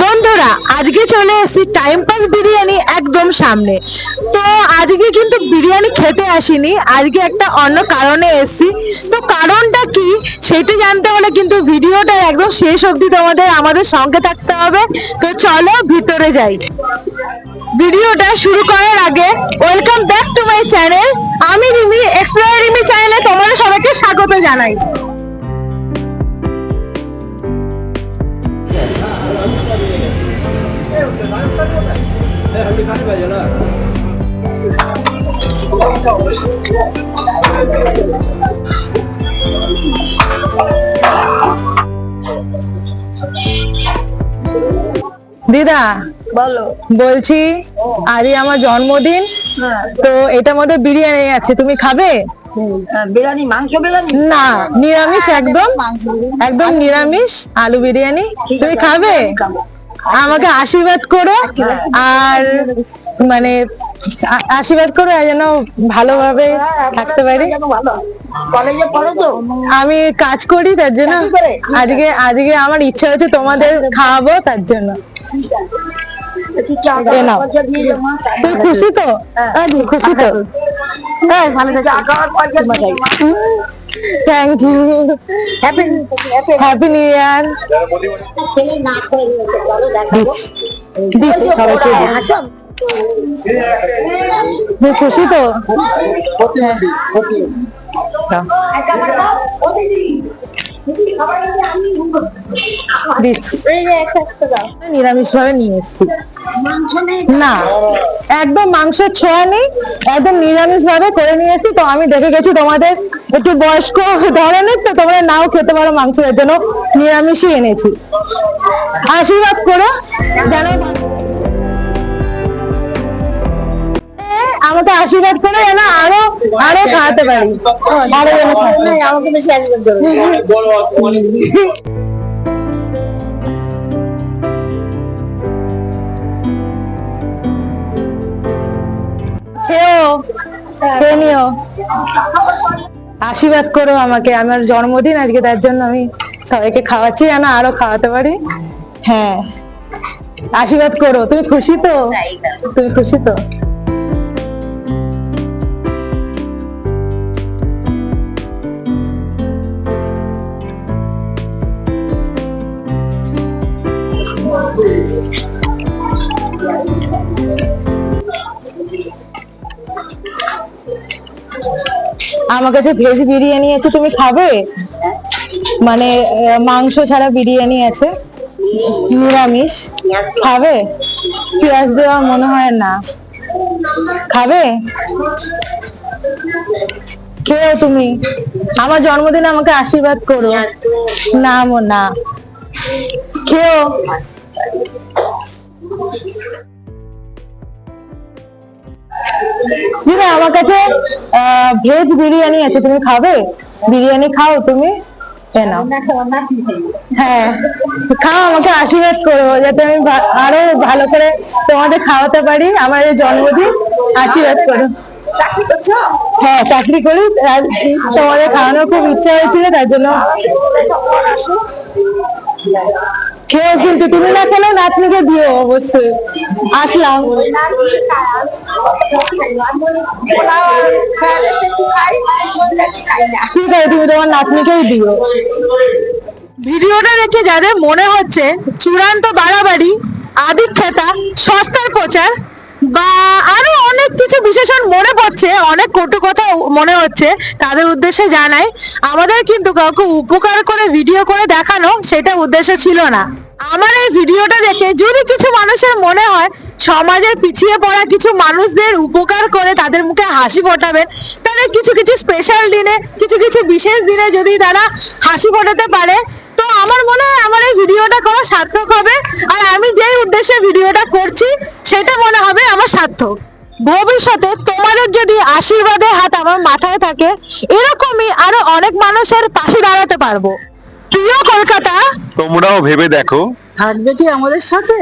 বন্ধুরা, আজকে চলে এসেছি টাইম পাস বিরিয়ানি একদম সামনে। তো আজকে কিন্তু বিরিয়ানি খেতে আসিনি, আজকে একটা অন্য কারণে এসেছি। তো কারণটা কি সেটা জানতে হলে কিন্তু ভিডিওটা একদম শেষ অবধি তোমাদের আমাদের সঙ্গে থাকতে হবে। তো চলো ভিতরে যাই। ভিডিওটা শুরু করার আগে welcome back to my channel আমি রিমি এক্সপ্লোর রিমি চ্যানেলে তোমাদের সবাইকে স্বাগত জানাই। দিদা বলো। বলছি আজই আমার জন্মদিন তো এটার মধ্যে বিরিয়ানি আছে তুমি খাবে? বিরিয়ানি মাংস বিরিয়ানি? না নিরামিষ একদম একদম নিরামিষ আলু বিরিয়ানি তুমি খাবে। আমাকে আশীর্বাদ করো আর মানে আশীর্বাদ করো যেন ভালোভাবে থাকতে পারি। আমি কাজ করি তার জন্য আজকে আজকে আমার ইচ্ছা হচ্ছে তোমাদের খাওয়াবো তার জন্য। তুমি খুশি তো? হ্যাঁ, খুশি তো। হ্যাঁ ভালো thank you happy new year দিচ্ছি সবাইকে খুশি তো। নিরামিষ ভাবে নিয়ে এসেছি। না একদম মাংসের ছোঁয়া নেই একদম নিরামিষ ভাবে করে নিয়ে এসেছি। তো আমি দেখে গেছি তোমাদের একটু বয়স্ক ধরনের, তো তোমরা নাও খেতে পারো মাংস, এর জন্য নিরামিষই এনেছি। আশীর্বাদ করো, যেন আমাকে আশীর্বাদ করো যেন আরও আরও খাওয়াতে পারি। আরও আমাকে বেশি আশীর্বাদ আশীর্বাদ করো আমাকে, আমার জন্মদিন আজকে, তার জন্য আমি সবাইকে খাওয়াচ্ছি, যেন আরও খাওয়াতে পারি। হ্যাঁ আশীর্বাদ করো। তুমি খুশি তো? তুমি খুশি তো? আমার কাছে ভেজ বিরিয়ানি আছে, তুমি খাবে? মানে মাংস ছাড়া বিরিয়ানি আছে। নিরামিষ। খাবে? পেঁয়াজ দেওয়া মনে হয় না। খাবে? খেও তুমি। আমার জন্মদিনে আমাকে আশীর্বাদ করো। না, মো, না। খেও দিদা, আমার কাছে ভেজ বিরিয়ানি আছে, তুমি খাবে? বিরিয়ানি খাও তুমি হ্যাঁ খাও, আমাকে আশীর্বাদ করো, যাতে আমি আরও ভালো করে তোমাদের খাওয়াতে পারি, আমার এই জন্মদিন, আশীর্বাদ করো। হ্যাঁ চাকরি করি তোমাদের খাওয়ানোর খুব ইচ্ছা হয়েছিল তার জন্য খেয়েও কিন্তু তুমি না খেলেও নাতনিকে দিও অবশ্যই। আসলাম। ঠিক আছে, তুমি তোমার নাতনিকেই দিও। ভিডিওটা দেখে যাদের মনে হচ্ছে, চূড়ান্ত বাড়াবাড়ি আদিক্ষেতা সস্তার প্রচার বা আরও অনেক কিছু বিশেষণ মনে পড়ছে, অনেক কটু কথা মনে হচ্ছে, তাদের উদ্দেশ্যে জানাই। আমাদের কিন্তু কাউকে উপকার করে ভিডিও করে দেখানো সেটা উদ্দেশ্য ছিল না। আমার এই ভিডিওটা দেখে যদি কিছু মানুষের মনে হয় সমাজের পিছিয়ে পড়া কিছু মানুষদের উপকার করে তাদের মুখে হাসি ফোটাবেন, তাহলে কিছু কিছু স্পেশাল দিনে, কিছু কিছু বিশেষ দিনে যদি তারা হাসি ফোটাতে পারে, তো আমার মনে হয় আমার এই ভিডিওটা করা সার্থক হবে। আর আমি যেই উদ্দেশ্যে ভিডিওটা করছি সেটা মনে হবে আমার সার্থক ভবিষ্যতে তোমাদের যদি আশীর্বাদের হাত আমার মাথায় থাকে এরকমই আরও অনেক মানুষের পাশে দাঁড়াতে পারব। প্রিয় কলকাতা। তোমরাও ভেবে দেখো। থাকবে কি আমাদের সাথে?